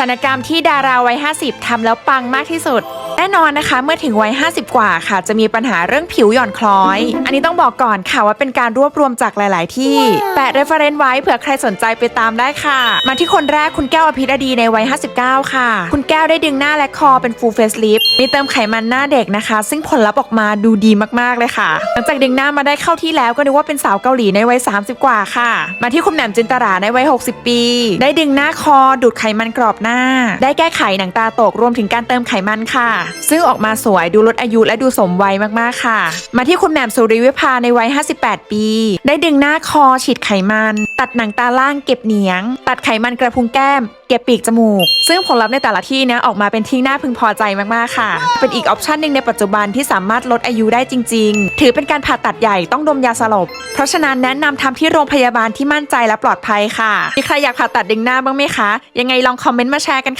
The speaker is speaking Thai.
ศัลยกรรมที่ดาราวัย 50 ทำแล้วปังมากที่สุด แน่นอนนะคะ เมื่อถึงวัย 50 กว่าค่ะ จะมีปัญหาเรื่องผิวหย่อนคล้อย อันนี้ต้องบอกก่อนค่ะว่าเป็นการรวบรวมจากหลาย ๆ ที่ แปะ reference ไว้เผื่อใครสนใจไปตามได้ค่ะ มาที่คนแรกคุณแก้วอภิรดีในวัย 59 ค่ะ คุณแก้วได้ดึงหน้าและคอเป็น full face lift มีเติมไขมันหน้าเด็กนะคะ ซึ่งผลลัพธ์ออกมาดูดีมาก ๆ เลยค่ะ หลังจากดึงหน้ามาได้เข้าที่แล้วก็นึกว่าเป็นสาวเกาหลีในวัย 30 กว่าค่ะ มาที่คุณแหม่มจินตราในวัย 60 ปี ได้ดึงหน้าคอดูดไขมันกรอบหน้า ได้แก้ไขหนังตาตกรวมถึงการเติมไขมันค่ะซึ่งออกมาสวยดูลดอายุและดูสมวัยมากๆค่ะ มาที่คุณแหม่มสุริวิภาในวัย 58 ปี ได้ดึงหน้าคอฉีดไขมัน ตัดหนังตาล่างเก็บเหนียง ตัดไขมันกระพุ้งแก้มเก็บปีกจมูก ซึ่งผลลัพธ์ในแต่ละที่นี้ยออกมาเป็นที่น่าพึงพอใจมากๆค่ะ เป็นอีกออปชันหนึ่งในปัจจุบันที่สามารถลดอายุได้จริง ๆ ถือเป็นการผ่าตัดใหญ่ต้องดมยาสลบ เพราะฉะนั้นแนะนำทำที่โรงพยาบาลที่มั่นใจและปลอดภัยค่ะ มีใครอยากผ่าตัดดึงหน้าบ้างไหมคะ ยังไงลองคอมเมนต์มาแชร์กันค่ะ